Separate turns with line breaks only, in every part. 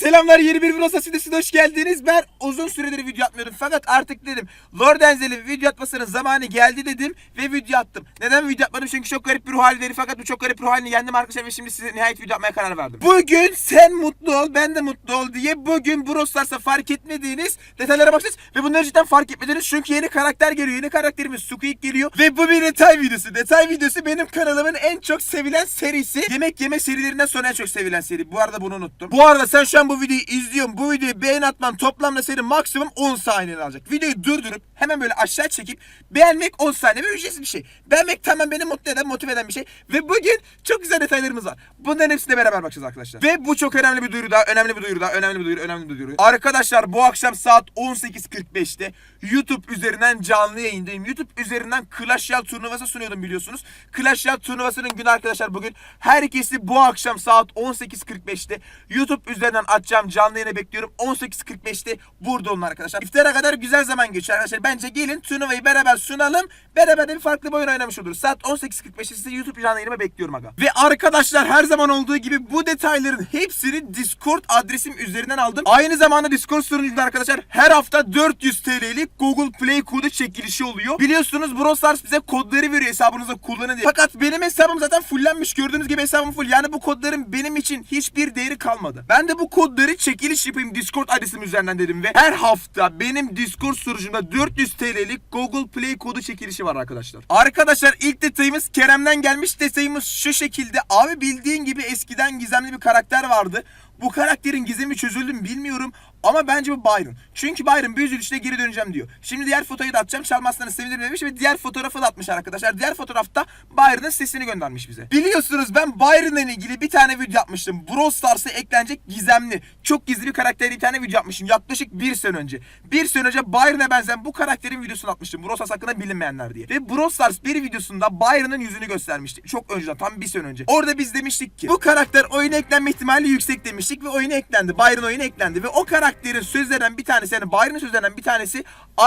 Selamlar yeni bir Vrosa sitesine hoş geldiniz. Ben uzun süredir video atmıyordum fakat artık dedim Lord Enzel'in video atmasının zamanı geldi dedim ve video attım. Neden video atmadım? Çünkü çok garip bir ruh halleri fakat bu çok garip ruh halini yendim arkadaşlar ve şimdi size nihayet video atmaya karar verdim. Bugün sen mutlu ol ben de mutlu ol diye bugün Brawl Stars'a fark etmediğiniz detaylara bakacağız ve bunları cidden fark etmediniz çünkü yeni karakter geliyor. Yeni karakterimiz Squeak geliyor ve bu bir detay videosu. Detay videosu benim kanalımın en çok sevilen serisi. Yemek yeme serilerinden sonra en çok sevilen seri. Bu arada bunu unuttum. Bu arada sen şu an bu videoyu izliyorsun. Bu videoyu beğen atman toplamda senin maksimum 10 saniyeni alacak. Videoyu durdurup hemen böyle aşağı çekip beğenmek 10 saniye ve ücretsiz bir şey. Beğenmek tamam beni mutlu eden, motive eden bir şey. Ve bugün çok güzel detaylarımız var. Bunların hepsine beraber bakacağız arkadaşlar. Ve bu çok önemli bir duyuru daha, önemli bir duyuru daha, önemli bir duyuru, önemli bir duyuru. Arkadaşlar bu akşam saat 18.45'te YouTube üzerinden canlı yayındayım. YouTube üzerinden Clash Royale turnuvası sunuyordum biliyorsunuz. Clash Royale turnuvasının günü arkadaşlar bugün. Herkesi bu akşam saat 18.45'te YouTube üzerinden açacağım canlı yayına bekliyorum. 18.45'te burada olun arkadaşlar. İftara kadar güzel zaman geçiyor arkadaşlar. Bence gelin turnuvayı beraber sunalım. Beraber de bir farklı bir oyun oynamış oluruz. Saat 18.45'te size YouTube canlı yayınıma bekliyorum aga. Ve arkadaşlar her zaman olduğu gibi bu detayların hepsini Discord adresim üzerinden aldım. Aynı zamanda Discord sunucumda arkadaşlar her hafta 400 TL'lik Google Play kodu çekilişi oluyor. Biliyorsunuz Brawl Stars bize kodları veriyor hesabınıza kullanın diye. Fakat benim hesabım zaten fullenmiş. Gördüğünüz gibi hesabım full. Yani bu kodların benim için hiçbir değeri kalmadı. Ben de bu kodları çekiliş yapayım Discord adresim üzerinden dedim ve her hafta benim Discord sunucumda 400 TL'lik Google Play kodu çekilişi var arkadaşlar. Arkadaşlar ilk detayımız Kerem'den gelmiş detayımız şu şekilde. Abi bildiğin gibi eskiden gizemli bir karakter vardı. Bu karakterin gizemi çözüldü mü bilmiyorum ama bence bu Byron. Çünkü Byron bir üzülüşte geri döneceğim diyor. Şimdi diğer fotoyu da atacağım. Çalmazsanız sevinirim demiş ve diğer fotoğrafı da atmış arkadaşlar. Diğer fotoğrafta Byron'ın sesini göndermiş bize. Biliyorsunuz ben Byron'la ilgili bir tane video yapmıştım. Brawl Stars'a eklenecek gizemli. Çok gizli bir karakterli bir tane video yapmışım. Yaklaşık bir sene önce. Bir sene önce Byron'a benzeyen bu karakterin videosunu atmıştım. Brawl Stars hakkında bilinmeyenler diye. Ve Brawl Stars bir videosunda Byron'ın yüzünü göstermişti. Çok önceden tam bir sene önce. Orada biz demiştik ki bu karakter oyuna eklenme ihtimali yüksek demiştik ve oyuna eklendi. Byron oyuna eklendi ve o karakterin sözlerinden bir tanesi yani Byron'ın sözlerinden bir tanesi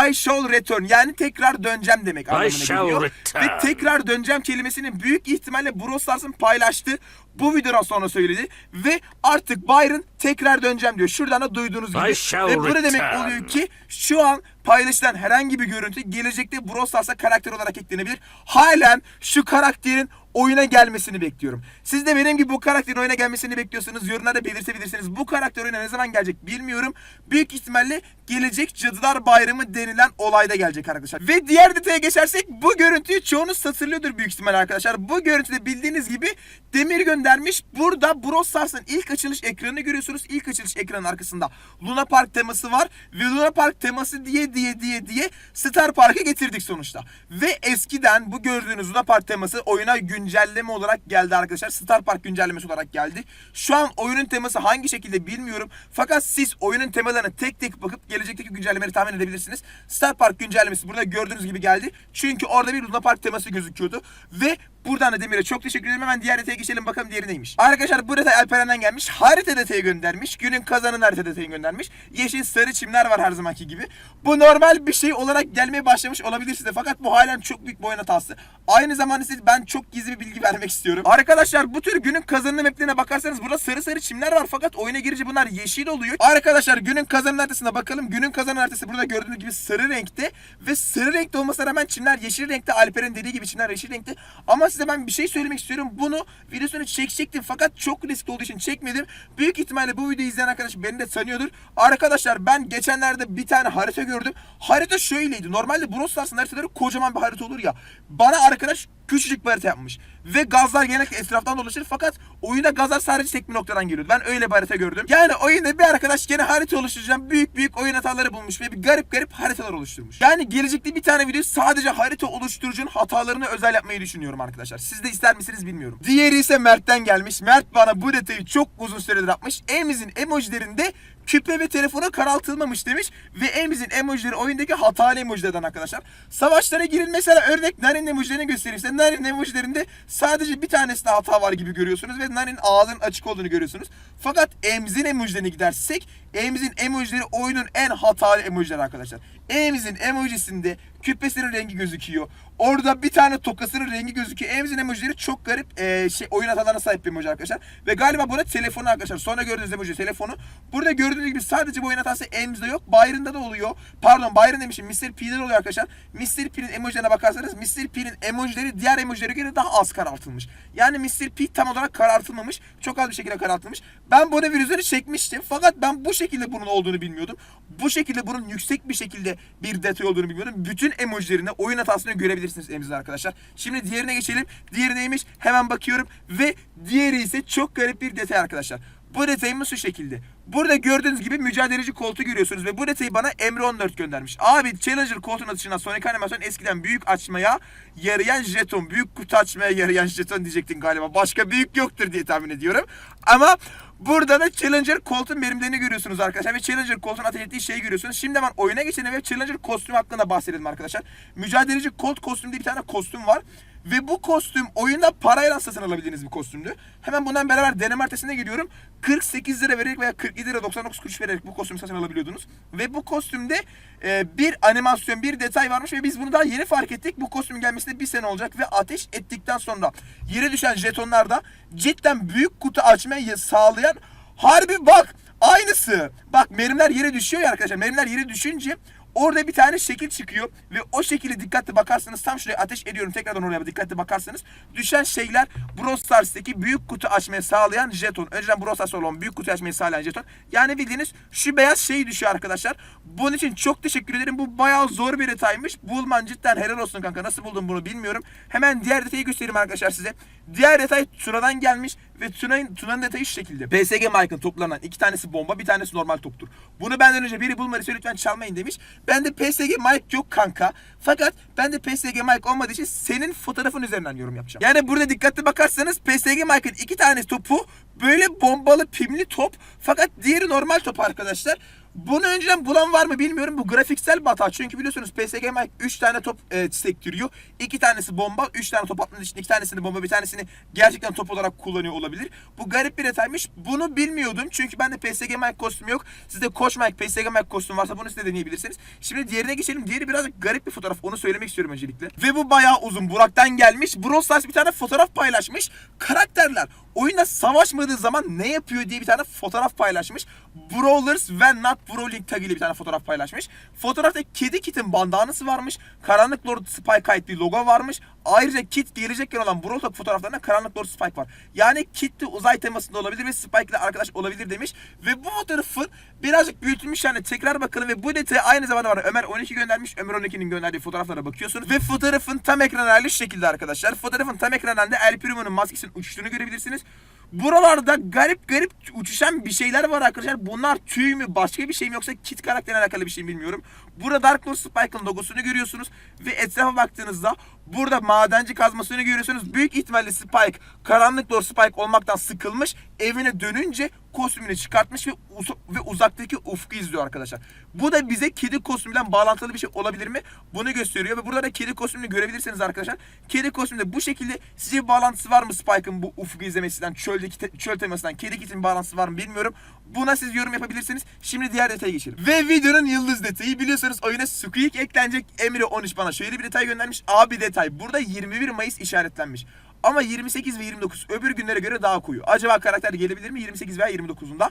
I shall return yani tekrar döneceğim demek anlamına
shall
geliyor.
return.
Ve tekrar döneceğim kelimesini büyük ihtimalle Brawl Stars'ın paylaştığı bu videodan sonra söyledi ve artık Byron tekrar döneceğim diyor. Şuradan da duyduğunuz gibi.
I shall
Ve bu ne demek oluyor ki şu an paylaşılan herhangi bir görüntü gelecekte Brawl Stars'a karakter olarak eklenebilir. Halen şu karakterin oyuna gelmesini bekliyorum. Siz de benim gibi bu karakterin oyuna gelmesini bekliyorsanız yorumlarda belirtebilirsiniz. Bu karakter oyuna ne zaman gelecek bilmiyorum. Büyük ihtimalle gelecek Cadılar Bayramı denilen olayda gelecek arkadaşlar. Ve diğer detaya geçersek bu görüntüyü çoğunuz hatırlıyordur büyük ihtimalle arkadaşlar. Bu görüntüde bildiğiniz gibi Demir göndermiş. Burada Brawl Stars'ın ilk açılış ekranını görüyorsunuz. İlk açılış ekranının arkasında Luna Park teması var. Ve Luna Park teması diye diye diye diye Star Park'ı getirdik sonuçta. Ve eskiden bu gördüğünüz Luna Park teması oyuna güncelleme olarak geldi arkadaşlar. Star Park güncellemesi olarak geldi. Şu an oyunun teması hangi şekilde bilmiyorum. Fakat siz oyunun temalarına tek tek bakıp gelecekteki güncellemeleri tahmin edebilirsiniz. Star Park güncellemesi burada gördüğünüz gibi geldi. Çünkü orada bir Luna Park teması gözüküyordu. Ve buradan da Demir'e çok teşekkür ederim. Hemen diğer detaya geçelim bakalım diğeri neymiş. Arkadaşlar bu detay Alperen'den gelmiş. Harita detayı göndermiş. Günün kazanın harita detayı göndermiş. Yeşil sarı çimler var her zamanki gibi. Bu normal bir şey olarak gelmeye başlamış olabilir size. Fakat bu halen çok büyük bir oyun hatası. Aynı zamanda size ben çok gizli bir bilgi vermek istiyorum. Arkadaşlar bu tür günün kazanını maplerine bakarsanız burada sarı sarı çimler var. Fakat oyuna girince bunlar yeşil oluyor. Arkadaşlar günün kazanın haritasına bakalım. Günün kazanın haritası burada gördüğünüz gibi sarı renkte. Ve sarı renkte olmasına rağmen çimler yeşil renkte. Alper'in dediği gibi çimler yeşil renkte. Ama size ben bir şey söylemek istiyorum. Bunu videosunu çekecektim fakat çok riskli olduğu için çekmedim. Büyük ihtimalle bu videoyu izleyen arkadaş beni de tanıyordur. Arkadaşlar ben geçenlerde bir tane harita gördüm. Harita şöyleydi. Normalde Brawl Stars'ın haritaları kocaman bir harita olur ya. Bana arkadaş küçücük bir harita yapmış. Ve gazlar genellikle etraftan dolaşır fakat oyunda gazlar sadece tek bir noktadan geliyordu. Ben öyle bir harita gördüm. Yani oyunda bir arkadaş gene harita oluşturacağım. Büyük büyük oyun hataları bulmuş ve bir garip garip haritalar oluşturmuş. Yani gelecekte bir tane video sadece harita oluşturucunun hatalarını özel yapmayı düşünüyorum arkadaşlar. Siz de ister misiniz bilmiyorum. Diğeri ise Mert'ten gelmiş. Mert bana bu detayı çok uzun süredir yapmış. Emiz'in emojilerinde küpe ve telefonu karaltılmamış demiş. Ve Emiz'in emojileri oyundaki hatalı emojilerden arkadaşlar. Savaşlara girin mesela örnek Narin emojilerini göstereyim size. Narin emojilerinde sadece bir tanesinde hata var gibi görüyorsunuz ve Narin ağzının açık olduğunu görüyorsunuz. Fakat Emz'in emojilerine gidersek Emz'in emojileri oyunun en hatalı emojileri arkadaşlar. E'mizin emojisinde küpesinin rengi gözüküyor. Orada bir tane tokasının rengi gözüküyor. E'mizin emojileri çok garip e, şey oyun hatalarına sahip bir emoji arkadaşlar. Ve galiba buna telefonu arkadaşlar. Sonra gördüğünüz emoji telefonu. Burada gördüğünüz gibi sadece bu oyun hatası E'mizde yok. Byron'da da oluyor. Pardon Byron demişim. Mr. P'de de oluyor arkadaşlar. Mr. P'nin emojilerine bakarsanız Mr. P'nin emojileri diğer emojilere göre daha az karartılmış. Yani Mr. P tam olarak karartılmamış. Çok az bir şekilde karartılmış. Ben bunu virüsleri çekmiştim. Fakat ben bu şekilde bunun olduğunu bilmiyordum. Bu şekilde bunun yüksek bir şekilde bir detay olduğunu bilmiyordum. Bütün emojilerinde oyun hatasını görebilirsiniz elimizde arkadaşlar. Şimdi diğerine geçelim. Diğeri neymiş? Hemen bakıyorum. Ve diğeri ise çok garip bir detay arkadaşlar. Bu detayımız şu şekilde. Burada gördüğünüz gibi mücadeleci koltuğu görüyorsunuz ve bu detayı bana Emre 14 göndermiş. Abi Challenger koltuğun atışından sonraki animasyon eskiden büyük açmaya yarayan jeton, büyük kutu açmaya yarayan jeton diyecektin galiba. Başka büyük yoktur diye tahmin ediyorum. Ama burada da Challenger koltuğun birimlerini görüyorsunuz arkadaşlar ve Challenger koltuğun ateş ettiği şeyi görüyorsunuz. Şimdi hemen oyuna geçelim ve Challenger kostümü hakkında bahsedelim arkadaşlar. Mücadeleci Colt kostüm diye bir tane kostüm var. Ve bu kostüm oyunda parayla satın alabildiğiniz bir kostümdü. Hemen bundan beraber deneme ertesine gidiyorum. 48 lira vererek veya 47 lira 99 kuruş vererek bu kostümü satın alabiliyordunuz. Ve bu kostümde e, bir animasyon, bir detay varmış ve biz bunu daha yeni fark ettik. Bu kostümün gelmesine bir sene olacak ve ateş ettikten sonra yere düşen jetonlarda cidden büyük kutu açmayı sağlayan harbi bak aynısı. Bak merimler yere düşüyor ya arkadaşlar. Merimler yere düşünce Orada bir tane şekil çıkıyor ve o şekilde dikkatli bakarsanız tam şuraya ateş ediyorum tekrardan oraya dikkatli bakarsanız düşen şeyler Brawl Stars'taki büyük kutu açmayı sağlayan jeton. Önceden Brawl Stars'ta olan büyük kutu açmayı sağlayan jeton. Yani bildiğiniz şu beyaz şey düşüyor arkadaşlar. Bunun için çok teşekkür ederim. Bu bayağı zor bir detaymış. Bulman cidden helal olsun kanka. Nasıl buldun bunu bilmiyorum. Hemen diğer detayı göstereyim arkadaşlar size. Diğer detay Tuna'dan gelmiş ve Tuna'nın Tuna'nın detayı şu şekilde. PSG Mike'ın toplanan iki tanesi bomba, bir tanesi normal toptur. Bunu benden önce biri bulmadıysa lütfen çalmayın demiş. Ben de PSG Mike yok kanka. Fakat ben de PSG Mike olmadığı için senin fotoğrafın üzerinden yorum yapacağım. Yani burada dikkatli bakarsanız PSG Mike'ın iki tane topu böyle bombalı pimli top fakat diğeri normal top arkadaşlar. Bunu önceden bulan var mı bilmiyorum. Bu grafiksel bir hata. Çünkü biliyorsunuz PSG Mike 3 tane top e, sektiriyor. 2 tanesi bomba, 3 tane top atmanın için 2 tanesini bomba, bir tanesini gerçekten top olarak kullanıyor olabilir. Bu garip bir detaymış. Bunu bilmiyordum. Çünkü bende PSG Mike kostümü yok. Sizde Coach Mike, PSG Mike kostümü varsa bunu siz de deneyebilirsiniz. Şimdi diğerine geçelim. Diğeri biraz garip bir fotoğraf. Onu söylemek istiyorum öncelikle. Ve bu bayağı uzun. Burak'tan gelmiş. Brawl bir tane fotoğraf paylaşmış. Karakterler oyunda savaşmadığı zaman ne yapıyor diye bir tane fotoğraf paylaşmış. Brawlers ve Not Brawling tag ile bir tane fotoğraf paylaşmış. Fotoğrafta kedi kitin bandanası varmış. Karanlık Lord Spike ait bir logo varmış. Ayrıca kit gelecekken olan Talk fotoğraflarında Karanlık Lord Spike var. Yani kit de uzay temasında olabilir ve Spike ile arkadaş olabilir demiş. Ve bu fotoğrafın birazcık büyütülmüş yani tekrar bakalım ve bu detayı aynı zamanda var. Ömer 12 göndermiş. Ömer 12'nin gönderdiği fotoğraflara bakıyorsunuz. Ve fotoğrafın tam ekran hali şekilde arkadaşlar. Fotoğrafın tam ekran halinde El Primo'nun maskesinin uçuştuğunu görebilirsiniz. Buralarda garip garip uçuşan bir şeyler var arkadaşlar. Bunlar tüy mü başka bir şey mi yoksa kit karakterine alakalı bir şey mi bilmiyorum. Burada Dark Lord Spike'ın logosunu görüyorsunuz. Ve etrafa baktığınızda burada madenci kazmasını görüyorsunuz. Büyük ihtimalle Spike karanlık Lord Spike olmaktan sıkılmış. Evine dönünce kostümünü çıkartmış ve, uz- ve uzaktaki ufku izliyor arkadaşlar. Bu da bize kedi kostümüyle bağlantılı bir şey olabilir mi? Bunu gösteriyor ve burada da kedi kostümünü görebilirsiniz arkadaşlar. Kedi kostümünde bu şekilde sizce bir bağlantısı var mı Spike'ın bu ufku izlemesinden, çöldeki te- çöl temasından, kedi kitin bağlantısı var mı bilmiyorum. Buna siz yorum yapabilirsiniz. Şimdi diğer detaya geçelim. Ve videonun yıldız detayı biliyorsunuz oyuna Squeak eklenecek. Emre 13 bana şöyle bir detay göndermiş. Abi detay. Burada 21 Mayıs işaretlenmiş. Ama 28 ve 29 öbür günlere göre daha koyu. Acaba karakter gelebilir mi 28 veya 29'unda?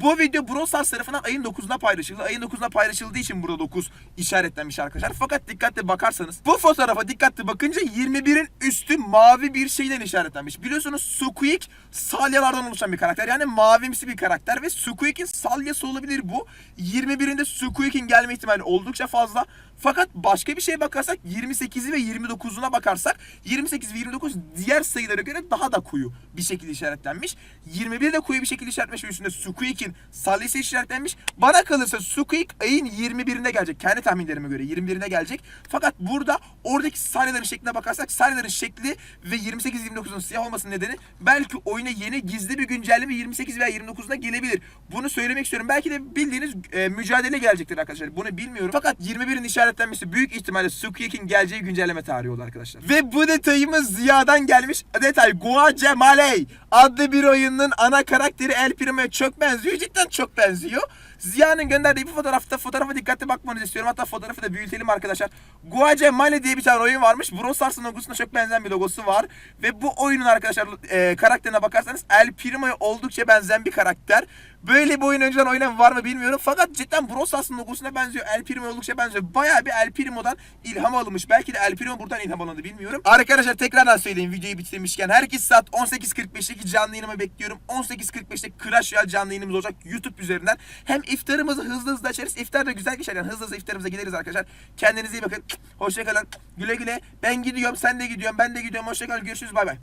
Bu video Brawl Stars tarafından ayın 9'unda paylaşıldı. Ayın 9'unda paylaşıldığı için burada 9 işaretlenmiş arkadaşlar. Fakat dikkatli bakarsanız bu fotoğrafa dikkatli bakınca 21'in üstü mavi bir şeyden işaretlenmiş. Biliyorsunuz Squeak salyalardan oluşan bir karakter. Yani mavimsi bir karakter ve Squeak'in salyası olabilir bu. 21'inde Squeak'in gelme ihtimali oldukça fazla. Fakat başka bir şeye bakarsak 28'i ve 29'una bakarsak 28 ve 29 diğer sayılara göre daha da koyu bir şekilde işaretlenmiş. 21 de koyu bir şekilde işaretlenmiş ve üstünde Squeak'in salyası işaretlenmiş. Bana kalırsa Squeak ayın 21'ine gelecek. Kendi tahminlerime göre 21'ine gelecek. Fakat burada oradaki salyelerin şekline bakarsak salyelerin şekli ve 28-29'un siyah olmasının nedeni belki oyuna yeni gizli bir güncelleme 28 veya 29'da gelebilir. Bunu söylemek istiyorum. Belki de bildiğiniz e, mücadele gelecektir arkadaşlar. Bunu bilmiyorum. Fakat 21'in işaretlenmesi büyük ihtimalle Squeak'in geleceği güncelleme tarihi oldu arkadaşlar. Ve bu detayımız Ziya'dan gelmiş. Detay Guacemaley adlı bir oyunun ana karakteri El Primo'ya çok benziyor. Cidden çok benziyor. Ziya'nın gönderdiği bu fotoğrafta fotoğrafa dikkatli bakmanızı istiyorum. Hatta fotoğrafı da büyütelim arkadaşlar. Guacamole diye bir tane oyun varmış. Brawl Stars'ın logosuna çok benzeyen bir logosu var. Ve bu oyunun arkadaşlar e, karakterine bakarsanız El Primo'ya oldukça benzeyen bir karakter. Böyle bir oyun önceden oynayan var mı bilmiyorum. Fakat cidden Brawl Stars'ın logosuna benziyor. El Primo oldukça benziyor. Bayağı bir El Primo'dan ilham alınmış. Belki de El Primo buradan ilham alındı bilmiyorum. Arkadaşlar tekrardan söyleyeyim videoyu bitirmişken. Herkes saat 18.45'teki canlı yayınımı bekliyorum. 18.45'te Crash Royale canlı yayınımız olacak YouTube üzerinden. Hem iftarımızı hızlı hızlı açarız. İftar da güzel geçer yani hızlı hızlı iftarımıza gideriz arkadaşlar. Kendinize iyi bakın. Hoşçakalın. Güle güle. Ben gidiyorum. Sen de gidiyorsun. Ben de gidiyorum. Hoşçakalın. Görüşürüz. Bay bay.